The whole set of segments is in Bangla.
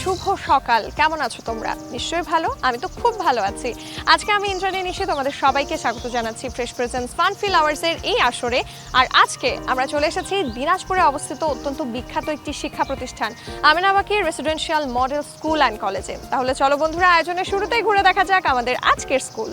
শুভ সকাল। কেমন আছো তোমরা? নিশ্চয়ই ভালো। আমি তো খুব ভালো আছি। আজকে আমি ইন্দ্রাণী নিশে, তোমাদের সবাইকে স্বাগত জানাচ্ছি ফ্রেশ প্রেজেন্স ফান ফিল আওয়ার্সের এই আসরে। আর আজকে আমরা চলে এসেছি দিনাজপুরে অবস্থিত অত্যন্ত বিখ্যাত একটি শিক্ষা প্রতিষ্ঠান, আমিনাবাকি রেসিডেন্সিয়াল মডেল স্কুল অ্যান্ড কলেজে তাহলে চলো বন্ধুরা, আয়োজনের শুরুতেই ঘুরে দেখা যাক আমাদের আজকের school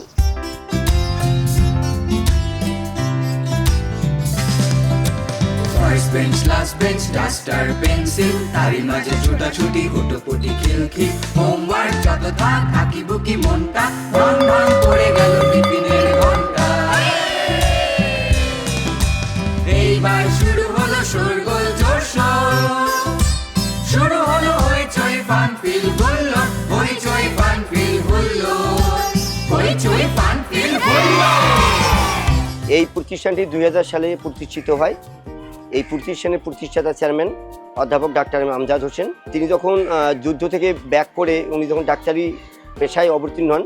bench last bench duster pencil তারই মাঝে ছোটাছুটি, হুটোপুটি খিলখিল। হোমওয়ার্ক যত থাক থাকি বুকি মনটা ভাং ভাং পড়ে গেল টিফিনের ঘণ্টা। এইবার শুরু হলো শোরগোল জোর শুরু হলো হইচই ফান ফিল হুল্লো হইচই ফান ফিল হুল্লো হইচই ফান ফিল হুল্লো। এই প্রতিষ্ঠানটি দুই হাজার সালে প্রতিষ্ঠিত হয়। এই প্রতিষ্ঠানের প্রতিষ্ঠাতা চেয়ারম্যান অধ্যাপক ডাক্তার আমজাদ হোসেন। তিনি যখন যুদ্ধ থেকে ব্যাক করে উনি যখন ডাক্তারি পেশায় অবতীর্ণ হন,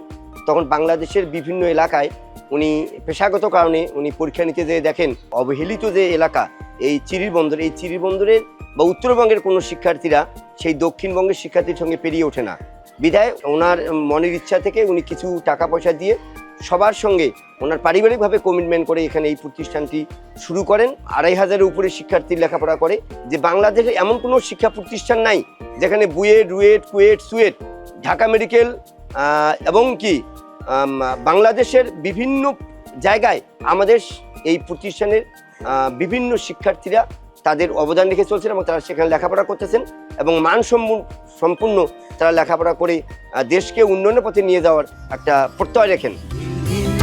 তখন বাংলাদেশের বিভিন্ন এলাকায় উনি পেশাগত কারণে উনি পরীক্ষা নিতে যেয়ে দেখেন, অবহেলিত যে এলাকা, এই চিরির বন্দর এই চিরির বন্দরের বা উত্তরবঙ্গের কোনো শিক্ষার্থীরা সেই দক্ষিণবঙ্গের শিক্ষার্থীর সঙ্গে পেরিয়ে ওঠে না। বিধায় ওনার মনের ইচ্ছা থেকে উনি কিছু টাকা পয়সা দিয়ে সবার সঙ্গে ওনার পারিবারিকভাবে কমিটমেন্ট করে এখানে এই প্রতিষ্ঠানটি শুরু করেন। আড়াই হাজারের উপরে শিক্ষার্থী লেখাপড়া করে। যে বাংলাদেশে এমন কোনো শিক্ষা প্রতিষ্ঠান নাই, যেখানে বুয়েট রুয়েট, কুয়েট, সুয়েট, ঢাকা মেডিকেল এবং কি বাংলাদেশের বিভিন্ন জায়গায় আমাদের এই প্রতিষ্ঠানের বিভিন্ন শিক্ষার্থীরা তাদের অবদান রেখে চলছেন এবং তারা সেখানে লেখাপড়া করতেছেন এবং মানসম্পন্ন সম্পূর্ণ তারা লেখাপড়া করে দেশকে উন্নয়নের পথে নিয়ে যাওয়ার একটা প্রত্যয় রেখেন।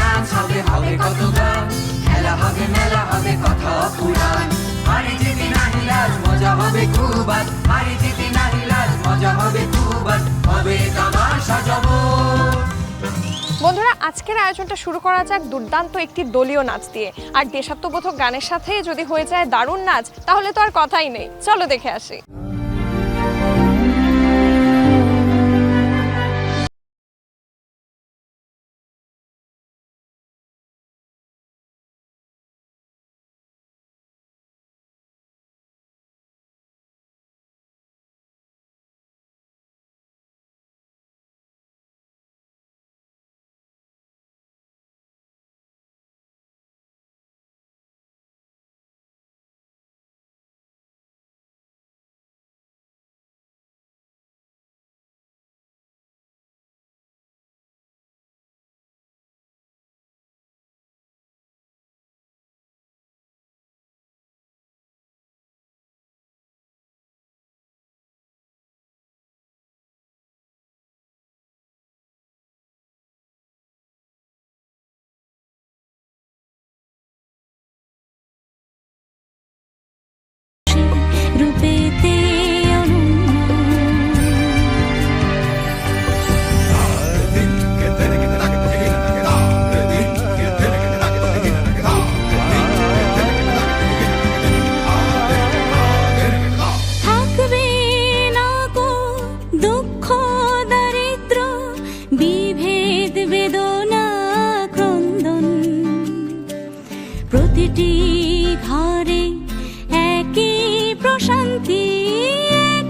নাচ হবে হবে কত গান, খেলা হবে, মেলা হবে কথা হারি জিতি মজা হবে খুব আজ। হারি জিতি মজা হবে খুব আজ। হবে তামাশা বন্ধুরা, আজকের আয়োজনটা শুরু করা যাক দুর্দান্ত একটি দলীয় নাচ দিয়ে। আর দেশাত্মবোধক গানের সাথে যদি হয়ে যায় দারুণ নাচ, তাহলে তো আর কথাই নেই। চলো দেখে আসি।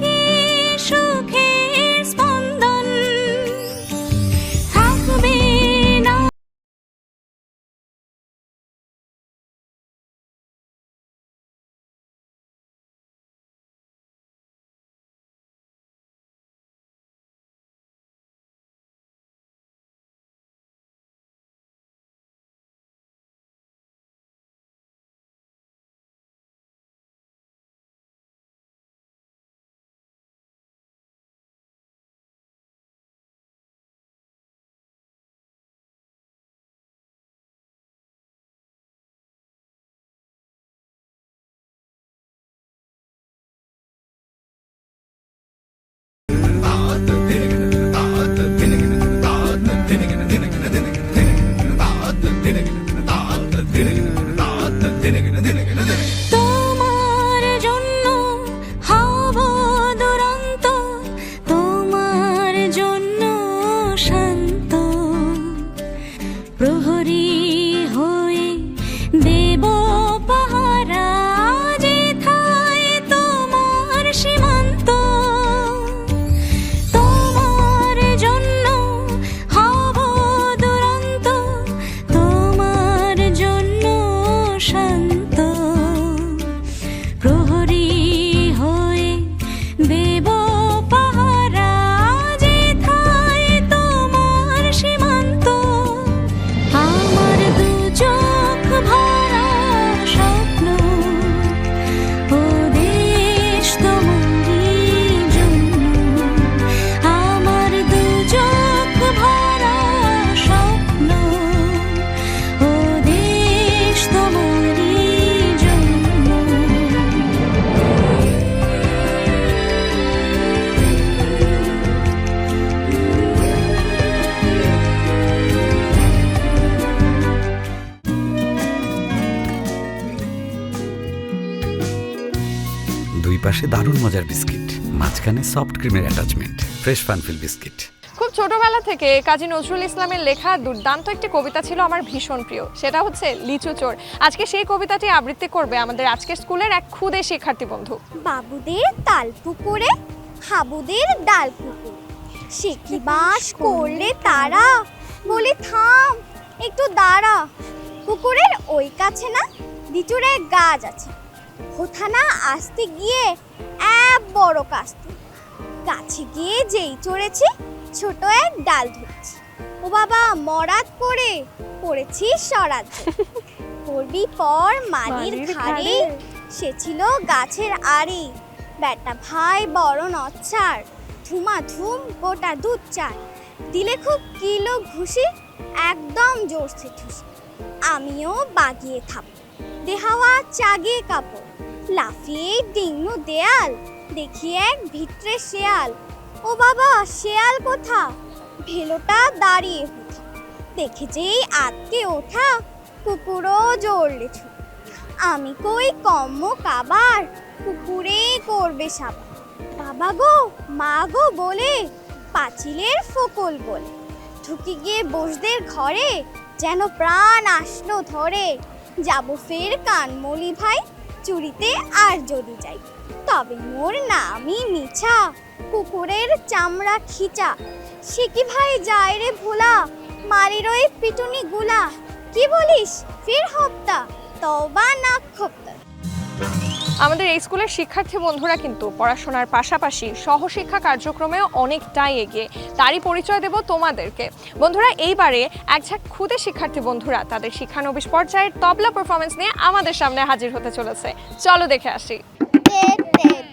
কি সুর ক্রিমের অ্যাটাচমেন্ট ফ্রেশ ফানফিল বিস্কিট খুব ছোটবেলা থেকে কাজী নজরুল ইসলামের লেখা দুর্দান্ত একটি কবিতা ছিল আমার ভীষণ প্রিয় সেটা হচ্ছে লিচু চোর। আজকে সেই কবিতাটি আবৃত্তি করবে আমাদের আজকের স্কুলের এক ক্ষুদে শিক্ষার্থী বন্ধু। বাবুদের তাল পুকুরে হাবুদের ডাল পুকুর। সে কি বাস করলে তারা? বলি থাম একটু দাঁড়া। পুকুরের ওই কাছে না লিচুর এক গাছ আছে। হোথানা আসতে গিয়ে এক বড় কাস্তে গাছে গিয়ে যেই চড়েছি ছোট এক ডাল ধরেছি। ও বাবা মরাত করে পড়েছি স্বরাজ্য পড়বি পর ঘাড়ে ঘাড়ে। সে ছিল গাছের আড়ি। বেটা ভাই বড় নচ্ছার ধুমা ধুম গোটা দুধ চার। দিলে খুব কিলো ঘুষি একদম জোরসে ঠুসি। আমিও বাগিয়ে থাপ। দেহাওয়া চাগিয়ে কাপড় লাফিয়ে ডিঙ্গু দেয়াল। দেখি এক ভিতরে শেয়াল। ও বাবা, শেয়াল কোথা ভেলোটা দাঁড়িয়ে হুথা দেখে যেই আটকে ওঠা কুকুরও ছুট। আমি কই কম্ম কাবার? কুকুরে করবে সাবা বাবা গো, মা গো বলে, পাঁচিলের ফকল বলে। ঢুকে গিয়ে বসদের ঘরে যেন প্রাণ আসলো ধরে। যাব ফের কানমলি ভাই, চুরিতে আর যদি যাই। তবে মোর নামই মিছা, কুকুরের চামড়া খিচা। সে কি ভাই যায় রে ভোলা মারি ওই পিটুনি গুলা কি বলিস? ফের হপ্তা তবা না খপ্তা। আমাদের এই স্কুলের শিক্ষার্থী বন্ধুরা কিন্তু পড়াশোনার পাশাপাশি সহশিক্ষা কার্যক্রমেও অনেকটাই এগিয়ে, তারই পরিচয় দেব তোমাদেরকে। বন্ধুরা, এইবারে এক ঝাঁক খুদে শিক্ষার্থী বন্ধুরা তাদের শিক্ষানবিশ পর্যায়ের তবলা পারফরমেন্স নিয়ে আমাদের সামনে হাজির হতে চলেছে। চলো দেখে আসি। তে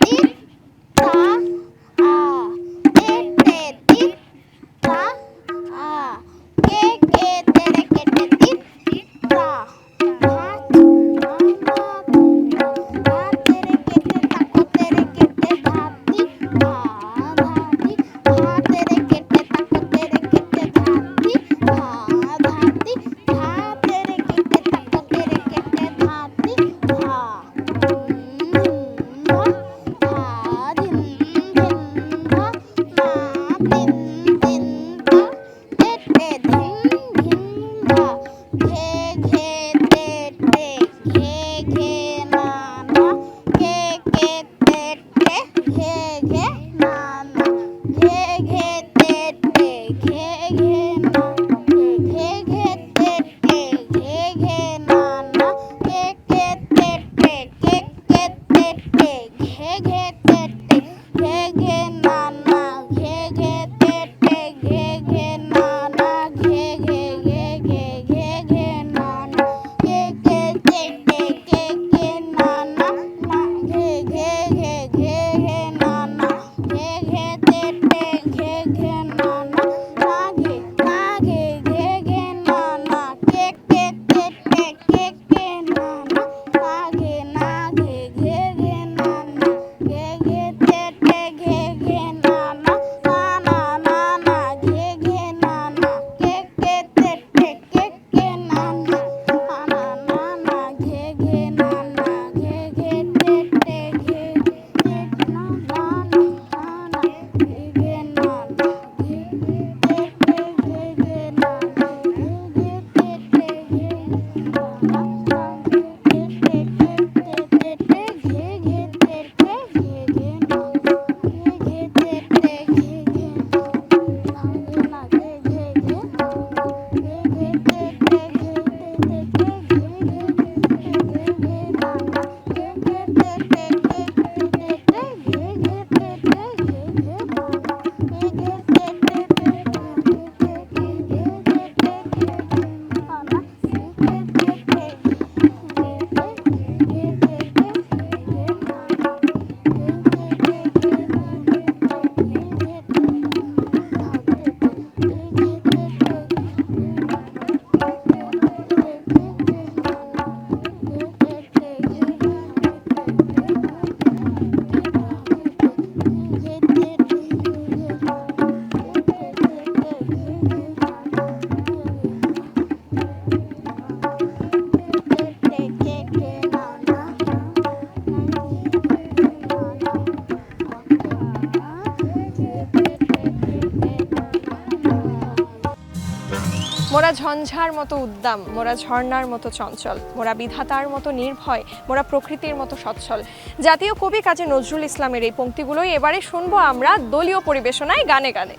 ঝঞ্ঝার মতো উদ্দাম, মোরা ঝর্ণার মতো চঞ্চল, মোরা বিধাতার মতো নির্ভয়, মোরা প্রকৃতির মতো সচ্ছল। জাতীয় কবি কাজী নজরুল ইসলামের এই পঙ্ক্তিগুলোই এবারে শুনব আমরা দলীয় পরিবেশনায় গানে গানে।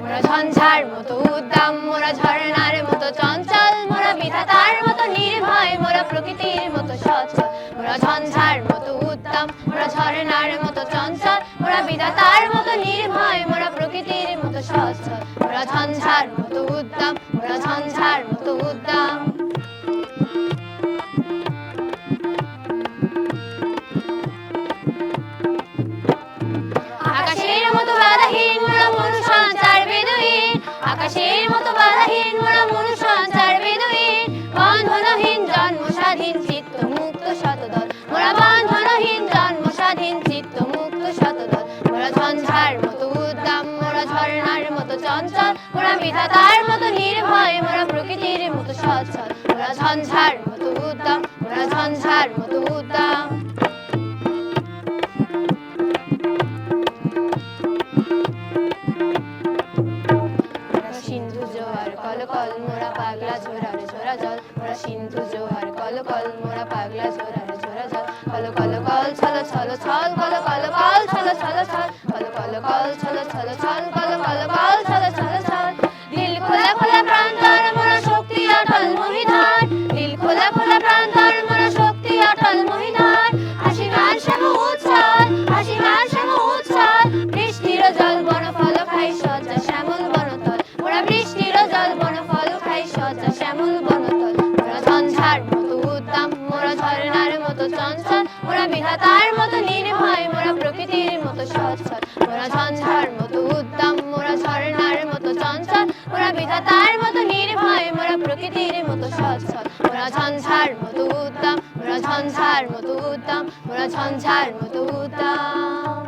মোরা ঝঞ্ঝার মতো উদ্দাম, মোরা ঝর্ণার মতো চঞ্চল, মোরা বিধাতার মতো নির্ভয়, মোরা প্রকৃতির মতো সচ্ছল। মোরা ঝঞ্ঝার মতো উদ্দাম, মোরা ঝর্ণার বিধাতার মতো নির্ভয়, মোরা প্রকৃতির মতো সচ্ছল মোরা ঝঞ্ঝার মতো উদ্দাম, মোরা ঝঞ্ঝার মতো উদ্দাম। আকাশের মতো বাধাহীন মোরা মনু সঞ্চার বেদুইন আকাশের মতো বাধাহীন মোরা মনু মোরা তার মতো নির্ভয় মোরা প্রকৃতির মতো সচ্ছল। মোরা ঝঞ্ঝার মতো উদ্দাম মোরা ঝঞ্ঝার মতো উদ্দাম। বিধাতার মতো নির্ভয়, মোরা প্রকৃতির মতো সচ্ছল। মোরা ঝঞ্ঝার মতো উদ্দাম, মোরা ঝর্ণার মতো চঞ্চল। মোরা বিধাতার মতো নির্ভয়, মোরা প্রকৃতির মতো সচ্ছল। মোরা ঝঞ্ঝার মতো উদ্দাম, মোরা ঝঞ্ঝার মতো উদ্দাম, মোরা ঝঞ্ঝার মতো উদ্দাম।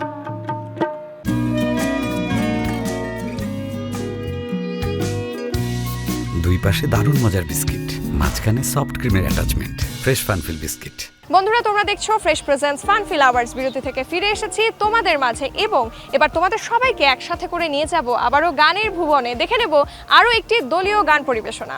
দুই পাশে দারুণ মজার বিস্কিট, মাঝখানে সফট ক্রিমের অ্যাটাচমেন্ট ফ্রেশ ফানফিল বিস্কিট বন্ধুরা, তোমরা দেখছ fresh presence fun feel hours বিরতি থেকে ফিরে এসেছি তোমাদের মাঝে এবং এবার তোমাদের সবাইকে একসাথে করে নিয়ে যাব আবারও গানের ভুবনে। দেখে নেব আরও একটি দলীয় গান পরিবেশনা।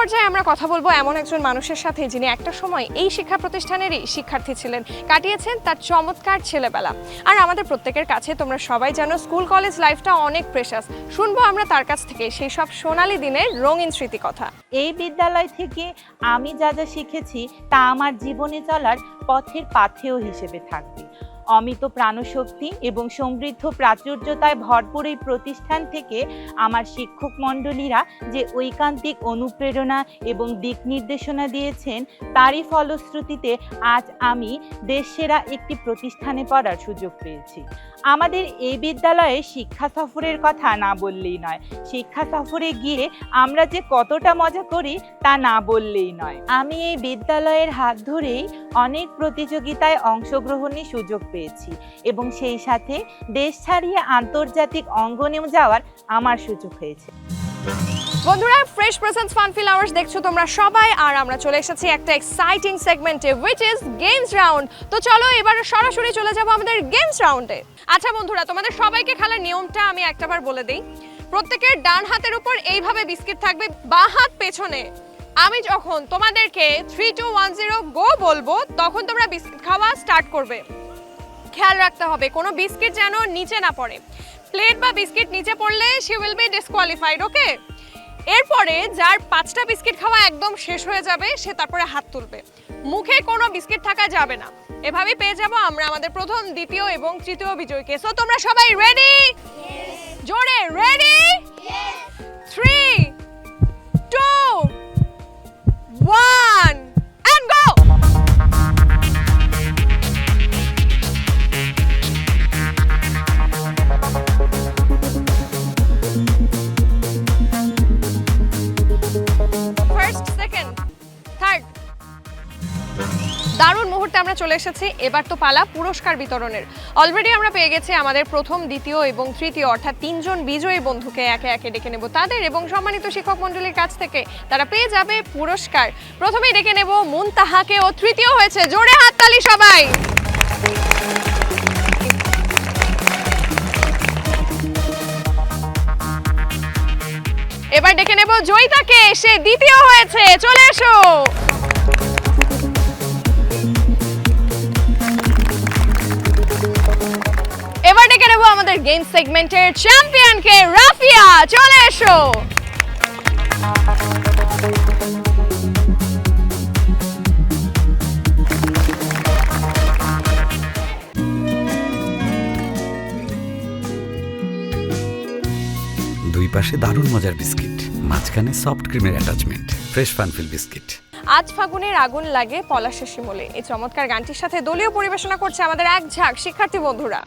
পর্যায়ে আমরা কথা বলব এমন একজন মানুষের সাথে যিনি একটা সময় এই শিক্ষা প্রতিষ্ঠানেরই শিক্ষার্থী ছিলেন, কাটিয়েছেন তার চমৎকার ছেলেবেলা। আর আমাদের প্রত্যেকের কাছে তোমরা সবাই জানো, স্কুল, কলেজ লাইফটা অনেক প্রেশাস শুনব আমরা তার কাছ থেকে সেই সব সোনালি দিনের রঙিন স্মৃতি কথা এই বিদ্যালয় থেকে আমি যা যা শিখেছি তা আমার জীবনে চলার পথের পাথেয় হিসেবে থাকবে। অমিত প্রাণশক্তি এবং সমৃদ্ধ প্রাচুর্যতায় ভরপুর এই প্রতিষ্ঠান থেকে আমার শিক্ষক মণ্ডলীরা যে ঐকান্তিক অনুপ্রেরণা এবং দিক নির্দেশনা দিয়েছেন, তারই ফলশ্রুতিতে আজ আমি দেশসেরা একটি প্রতিষ্ঠানে পড়ার সুযোগ পেয়েছি। আমাদের এই বিদ্যালয়ে শিক্ষা সফরের কথা না বললেই নয়। শিক্ষা সফরে গিয়ে আমরা যে কতটা মজা করি তা না বললেই নয়। আমি এই বিদ্যালয়ের হাত ধরেই অনেক প্রতিযোগিতায় অংশগ্রহণের সুযোগ পেয়েছি। এবং সেই সাথে দেশ ছাড়িয়ে আন্তর্জাতিক অঙ্গনেও যাওয়ার আমার সুযোগ হয়েছে। বন্ধুরা fresh presence fun feel hours দেখছ তোমরা সবাই, আর আমরা চলে এসেছি একটা এক্সাইটিং সেগমেন্টে উইচ ইজ গেমস রাউন্ড তো চলো, এবার সরাসরি চলে যাব আমাদের গেমস রাউন্ডে আচ্ছা বন্ধুরা, তোমাদের সবাইকে খেলার নিয়মটা আমি একটাবার বলে দিই। প্রত্যেকের ডান হাতের উপর এইভাবে বিস্কিট থাকবে, বা হাত পেছনে। আমি যখন তোমাদেরকে three two one zero go বলব, তখন তোমরা বিস্কিট খাওয়া স্টার্ট করবে। খেয়াল রাখতে হবে কোনো বিস্কিট যেন নিচে না পড়ে। প্লেট বা বিস্কিট নিচে পড়লে she will be disqualified okay এরপরে যার পাঁচটা বিস্কিট খাওয়া একদম শেষ হয়ে যাবে সে তারপরে হাত তুলবে। মুখে কোনো বিস্কিট থাকা যাবে না। এভাবেই পেয়ে যাব আমরা আমাদের প্রথম দ্বিতীয় এবং তৃতীয় বিজয়ীকে সো তোমরা সবাই রেডি জোরে রেডি থ্রি টু ওয়ান চলে এসেছি। এবার তো পালা পুরস্কার বিতরণের। অলরেডি আমরা পেয়ে গেছি আমাদের প্রথম, দ্বিতীয় এবং তৃতীয়, অর্থাৎ তিনজন বিজয়ী বন্ধুকে একে একে ডেকে নেব তাদের এবং সম্মানিত শিক্ষক মণ্ডলীর কাছ থেকে তারা পেয়ে যাবে পুরস্কার। প্রথমেই ডেকে নেব মুনতাহাকে ও তৃতীয় হয়েছে জোরে হাততালি সবাই। এবার ডেকে নেব জয়িতাকে, সে দ্বিতীয় হয়েছে। চলে এসো। নেব আমাদের গেম সেগমেন্টের চ্যাম্পিয়নকে রাফিয়া চলে এসো। দুই পাশে দারুণ মজার বিস্কিট মাঝখানে সফট ক্রিমের অ্যাটাচমেন্ট ফ্রেশ ফানফিল বিস্কিট আজ ফাগুনের আগুন লাগে পলাশের শিমলে। এই চমৎকার গানটির সাথে দলীয় পরিবেশনা করছে আমাদের এক ঝাঁক শিক্ষার্থী বন্ধুরা।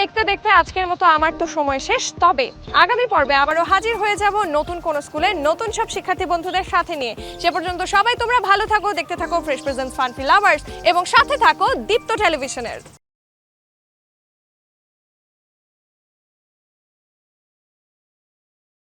দেখতে দেখতে আজকের মতো আমার তো সময় শেষ। তবে আগামী পর্বে আবারও হাজির হয়ে যাব নতুন কোন স্কুলে নতুন সব শিক্ষার্থী বন্ধুদের সাথে নিয়ে। সে পর্যন্ত সবাই তোমরা ভালো থাকো, দেখতে থাকো fresh present fun feel lovers এবং সাথে থাকো দীপ্ত টেলিভিশনের।